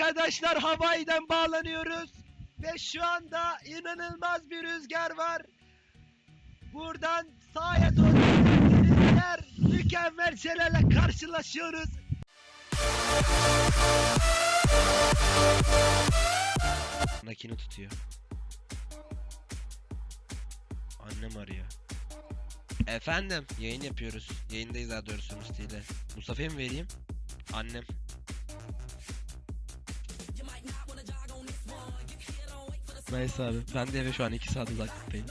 Arkadaşlar Hawaii'den bağlanıyoruz. Ve şu anda inanılmaz bir rüzgar var. Buradan sağa doğru rüzgar mükemmel şeylerle karşılaşıyoruz. Nakini tutuyor. Annem arıyor. Efendim, yayın yapıyoruz. Yayındayız daha doğrusu Musti ile. Mustafa'ya mı vereyim? Annem. Neyse abi. Ben de eve şu an 2 saat uzaklıktayım.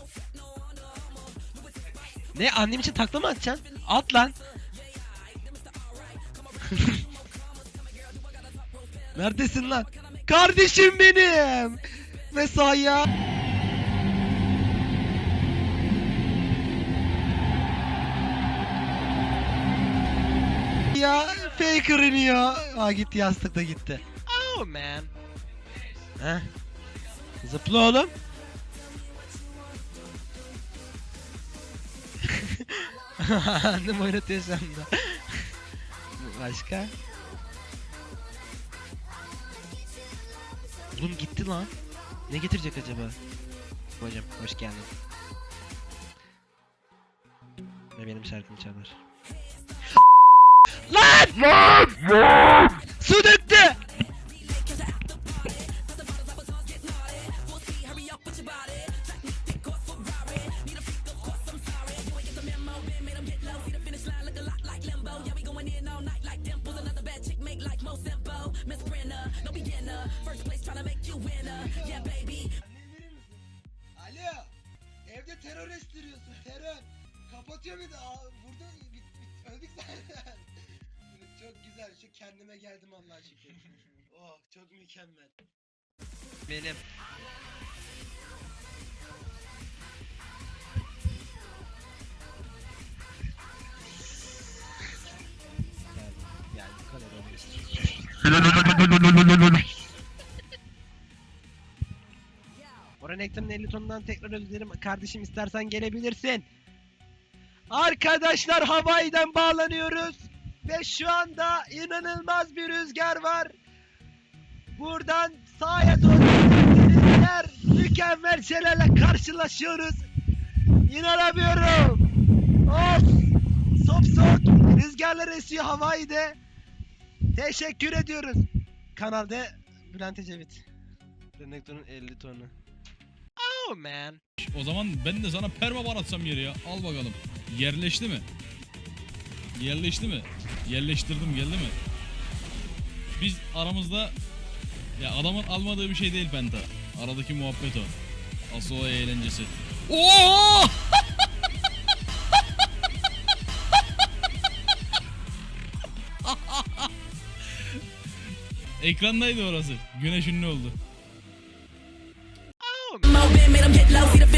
Ne? Annem için takla mı atacaksın? At lan. Neredesin lan? Kardeşim benim. Mesaya. Ya Faker iniyor. Aa gitti yastık da gitti. Oh man. Heh. Zıpla oğlum. Annem oynatıyor şu anda. Başka? Oğlum gitti lan. Ne getirecek acaba? Hocam hoş geldin. Ve benim şarkımı çalar. Lan! Lan! Su döktü! Alo, evde terör estiriyorsun, terör. Kapatıyor bir de, aa, burada bit, bit, öldük zaten. çok güzel, şu kendime geldim Allah şükür. oh, çok mükemmel. Benim. Yani bu kadar Orhan Ektan'ın 50 tonundan tekrar özür dilerim. Kardeşim istersen gelebilirsin. Arkadaşlar Hawaii'den bağlanıyoruz. Ve şu anda inanılmaz bir rüzgar var. Buradan sağa doğru rüzgar mükemmel şeylerle karşılaşıyoruz. İnanamıyorum. Of! Sop soğuk rüzgarlar esiyor Hawaii'de. Teşekkür ediyoruz. Kanalda Bülent Ecevit. Renekton'un 50 tonu. Oh man. O zaman ben de sana perma atsam yere ya. Al bakalım. Yerleşti mi? Yerleşti mi? Yerleştirdim geldi mi? Biz aramızda ya adamın almadığı bir şey değil penta. Aradaki muhabbet o. Asıl o eğlencesi. Oo! Ekrandaydı orası. Güneş ünlü oldu.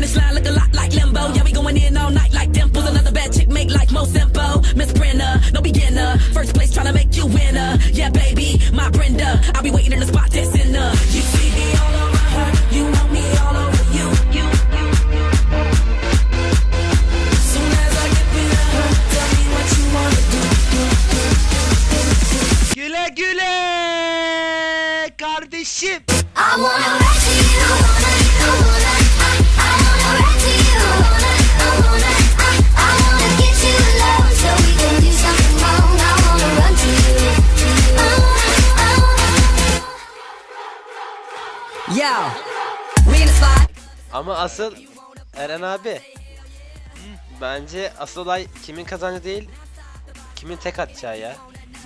slide like a wanna. Yo, we in the spot. Ama asıl Eren abi bence asıl olay kimin kazancı değil kimin tek atacağı ya.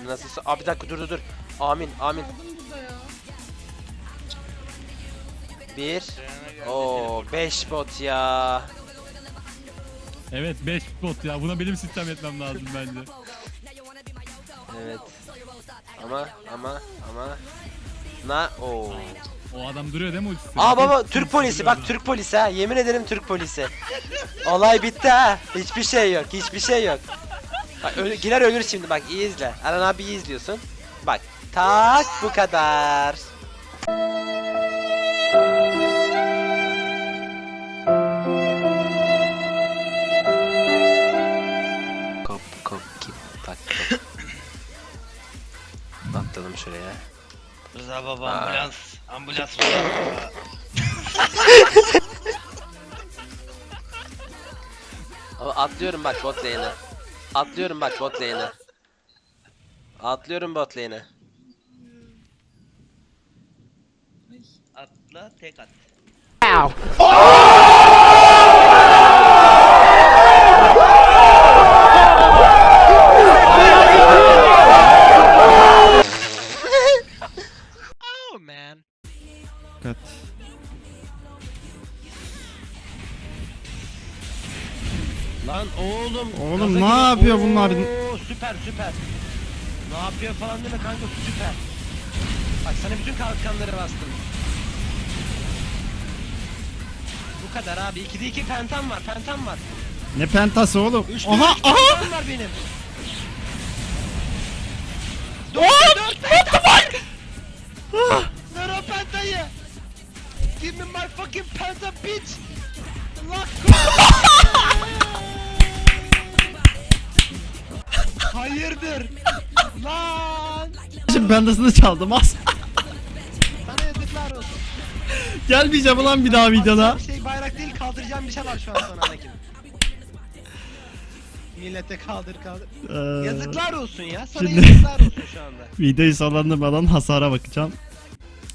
Nasıl? Abi bir dakika dur dur dur. Amin amin. Bir. Oo 5 bot ya. Evet 5 bot ya buna benim sistem etmem lazım bence. Evet. Ama ama ama Na o. O adam duruyor değil mi ultisi? Aa baba Türk polisi bak. Türk polisi ha yemin ederim Türk polisi. Olay bitti ha. Hiçbir şey yok. Hiçbir şey yok. Bak ölü, girer ölür şimdi bak iyi izle. Eren abi iyi izliyorsun. Bak tak bu kadar. Kop kop git tak kop. Atladım şuraya. Rıza baba Aa. ambulans. Ambulans Rıza baba. Ama atlıyorum bak bot lane'e. Atlıyorum bak bot lane'e. Atlıyorum bot lane'e. Atla tek at. oh Lan oğlum. Oğlum, ne yapıyor bunlar? Oo, süper süper. Ne yapıyor falan deme kanka süper. Bak sana bütün kalkanları bastım. Bu kadar abi. 2'de 2 pentam var. Pentam var. Ne pentası oğlum? 3'te Aha 3 aha. pentam var benim. 4'te 4 pentam var. Ver o pentayı. Give me my fucking penta bitch. Lock Hayırdır? Lan! Şimdi pentasını çaldım az. Sana yazıklar olsun. Gelmeyeceğim ulan bir daha videona. Bir şey bayrak değil kaldıracağım bir şey var şu an sana Anakin. Millete kaldır kaldır. Ee, Yazıklar olsun ya. Sana Şimdi- yazıklar olsun şu anda. Videoyu sonlandırmadan hasara bakacağım.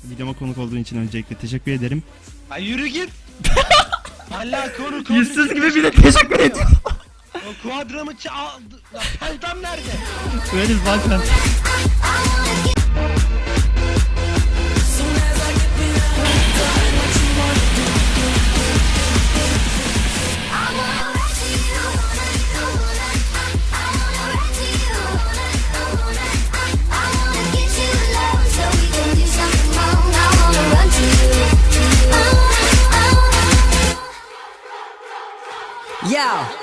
Videoma konuk olduğun için öncelikle teşekkür ederim. Ay yürü git. Hala konu konu. Yüzsüz gibi bir de teşekkür ediyorum. O kuadramı çaldı. Lan nerede? Where is my now.